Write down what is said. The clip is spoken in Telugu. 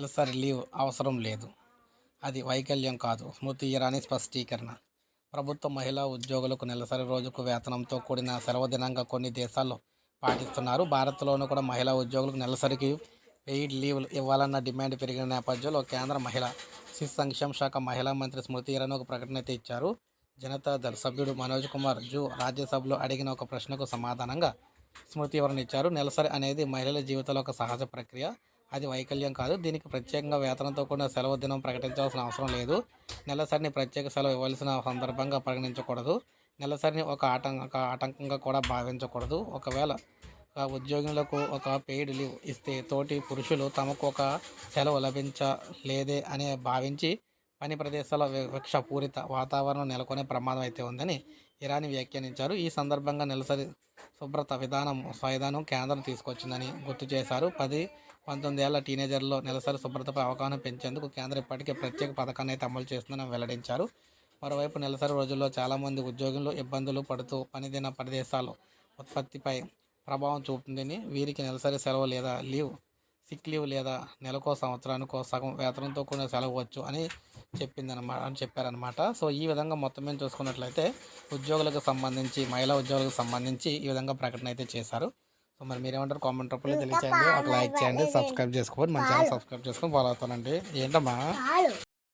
నెలసరి లీవ్ అవసరం లేదు. అది వైకల్యం కాదు. స్మృతి ఇరానీ స్పష్టీకరణ. ప్రభుత్వ మహిళా ఉద్యోగులకు నెలసరి రోజుకు వేతనంతో కూడిన సెలవు దినంగా కొన్ని దేశాల్లో పాటిస్తున్నారు. భారత్లోనూ కూడా మహిళా ఉద్యోగులకు నెలసరికి పెయిడ్ లీవ్లు ఇవ్వాలన్న డిమాండ్ పెరిగిన నేపథ్యంలో కేంద్ర మహిళా శిశు సంక్షేమ శాఖ మహిళా మంత్రి స్మృతి ఇరానీ ఒక ప్రకటన అయితే ఇచ్చారు. జనతాదళ్ సభ్యుడు మనోజ్ కుమార్ జూ రాజ్యసభలో అడిగిన ఒక ప్రశ్నకు సమాధానంగా స్మృతి వివరణ ఇచ్చారు. నెలసరి అనేది మహిళల జీవితంలో ఒక సహజ ప్రక్రియ. అది వైకల్యం కాదు. దీనికి ప్రత్యేకంగా వేతనంతో కూడిన సెలవు దినం ప్రకటించాల్సిన అవసరం లేదు. నెలసరిని ప్రత్యేక సెలవు ఇవ్వాల్సిన సందర్భంగా పరిగణించకూడదు. నెలసరిని ఒక ఆటంక ఆటంకంగా కూడా భావించకూడదు. ఒకవేళ ఉద్యోగులకు ఒక పెయిడ్ లీవ్ ఇస్తే తోటి పురుషులు తమకు ఒక సెలవు లభించలేదే అని భావించి పని ప్రదేశాల వివక్షపూరిత వాతావరణం నెలకొనే ప్రమాదం అయితే ఉందని ఇరానీ వ్యాఖ్యానించారు. ఈ సందర్భంగా నెలసరి శుభ్రత విధానం విధానం కేంద్రం తీసుకొచ్చిందని గుర్తు చేశారు. పది పంతొమ్మిది ఏళ్ళ టీనేజర్లో నెలసరి శుభ్రతపై అవగాహన పెంచేందుకు కేంద్రం ఇప్పటికే ప్రత్యేక పథకాన్ని అయితే అమలు చేస్తుందని వెల్లడించారు. మరోవైపు నెలసరి రోజుల్లో చాలామంది ఉద్యోగులు ఇబ్బందులు పడుతూ పనిదిన ప్రదేశాలు ఉత్పత్తిపై ప్రభావం చూపుతుందని వీరికి నెలసరి సెలవు లేదా లీవ్ సిక్ లీవ్ లేదా నెలకో సంవత్సరానికో సగం వేతనంతో కూడిన సెలవు వచ్చు అని చెప్పిందనమాట అని చెప్పారనమాట. సో ఈ విధంగా మొత్తం మీద చూసుకున్నట్లయితే ఉద్యోగులకు సంబంధించి మహిళా ఉద్యోగులకు సంబంధించి ఈ విధంగా ప్రకటన అయితే చేశారు. సో మరి మీరేమంటారు? కామెంట్ రూపంలో తెలియచేయండి. ఒక లైక్ చేయండి సబ్స్క్రైబ్ చేసుకోండి. మన ఛానల్ సబ్స్క్రైబ్ చేసుకొని ఫాలో అవుతానండి. ఏంటమ్మా?